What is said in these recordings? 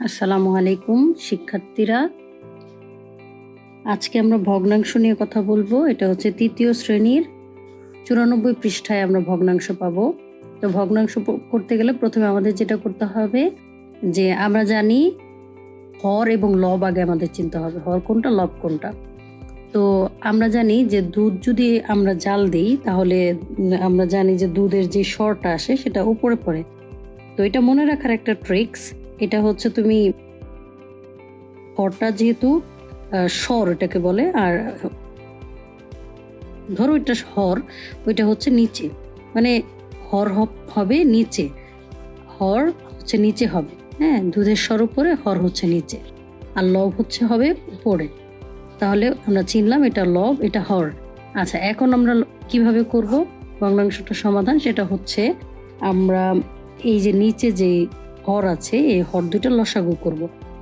আসসালামু আলাইকুম, শিক্ষার্থীরা। আজকে আমরা ভগ্নাংশ নিয়ে কথা বলব। এটা হচ্ছে তৃতীয় শ্রেণির চুরানব্বই পৃষ্ঠায় আমরা ভগ্নাংশ পাবো। তো ভগ্নাংশ করতে গেলে প্রথমে আমাদের যেটা করতে হবে, যে আমরা জানি হর এবং লব আগে আমাদের চিনতে হবে। হর কোনটা, লব কোনটা? তো আমরা জানি যে দুধ যদি আমরা জাল দিই, তাহলে আমরা জানি যে দুধের যে স্বরটা আসে, সেটা উপরে পড়ে। তো এটা মনে রাখার একটা ট্রিক্স এটা হচ্ছে তুমি হরটা যেহেতু স্বর এটাকে বলে, আর ধরো এটা হর, ওইটা হচ্ছে নিচে। মানে হর হব- নিচে। হর হচ্ছে নিচে হবে। হ্যাঁ দুধের স্বর উপরে, হর হচ্ছে নিচে। আর লব হচ্ছে হবে উপরে। তাহলে আমরা চিনলাম এটা লব, এটা হর। আচ্ছা এখন আমরা কীভাবে করব? ভগ্নাংশটা সমাধান, সেটা হচ্ছে আমরা এই যে নিচে যে হর আছে, এই হর দুটো লসাগু করব।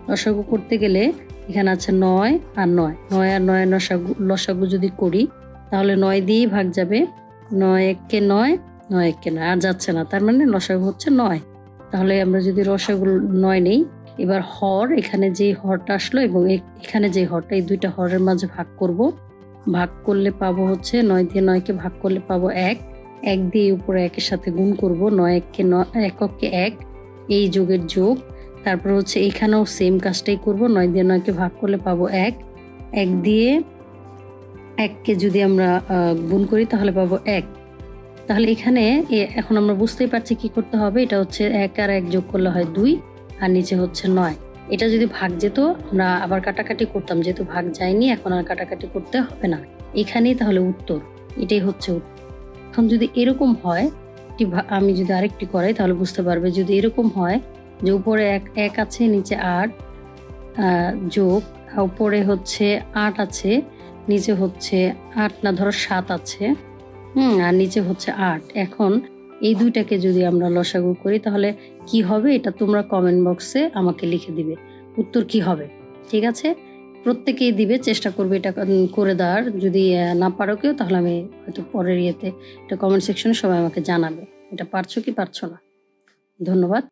লসাগু করতে গেলে এখানে আছে নয় আর নয়। নয় আর নয় লসাগু লসাগু যদি করি, তাহলে নয় দিয়েই ভাগ যাবে। নয় এককে নয় নয় এককে নয়, আর যাচ্ছে না। তার মানে লসাগু হচ্ছে নয়। তাহলে আমরা যদি রসাগু নয় নেই, এবার হর, এখানে যে হরটা আসলো এবং এখানে যে হরটা, এই দুইটা হরের মাঝে ভাগ করব। ভাগ করলে পাবো হচ্ছে নয় দিয়ে নয়কে ভাগ করলে পাবো এক। এক দিয়ে উপরে একের সাথে গুণ করব, নয় এককে নয়, এককে এক। এই যোগের যোগ। তারপর হচ্ছে এখানেও সেম কাজটাই করব। নয় দিয়ে নয়কে ভাগ করলে পাবো এক। এক দিয়ে এককে যদি আমরা গুণ করি তাহলে পাবো এক। তাহলে এখানে এখন আমরা বুঝতেই পারছি কি করতে হবে। এটা হচ্ছে এক আর এক যোগ করলে হয় দুই, আর নিচে হচ্ছে নয়। এটা যদি ভাগ যেত, আমরা আবার কাটাকাটি করতাম। যেহেতু ভাগ যায়নি, এখন আর কাটাকাটি করতে হবে না। এখানেই তাহলে উত্তর। এটাই হচ্ছে এখন যদি এরকম হয় ভা- আমি যদি আরেকটি করাই, তাহলে বুঝতে পারবে যদি এরকম হয় যে উপরে এক এক আছে, নিচে আট যোগ উপরে হচ্ছে আট আছে, নিচে হচ্ছে আট, না ধরো সাত আছে, হুম, আর নিচে হচ্ছে আট। এখন এই দুইটাকে যদি আমরা লসাগু করি, তাহলে কি হবে? এটা তোমরা কমেন্ট বক্সে আমাকে লিখে দিবে। উত্তর কি হবে? ঠিক আছে? প্রত্যেকেই দিবে, চেষ্টা করবে এটা করে দেওয়ার। যদি না পারো কেউ, তাহলে আমি হয়তো পরের ইয়েতে, এটা কমেন্ট সেকশনে সবাই আমাকে জানাবে। এটা পারছ কি পারছ না? ধন্যবাদ।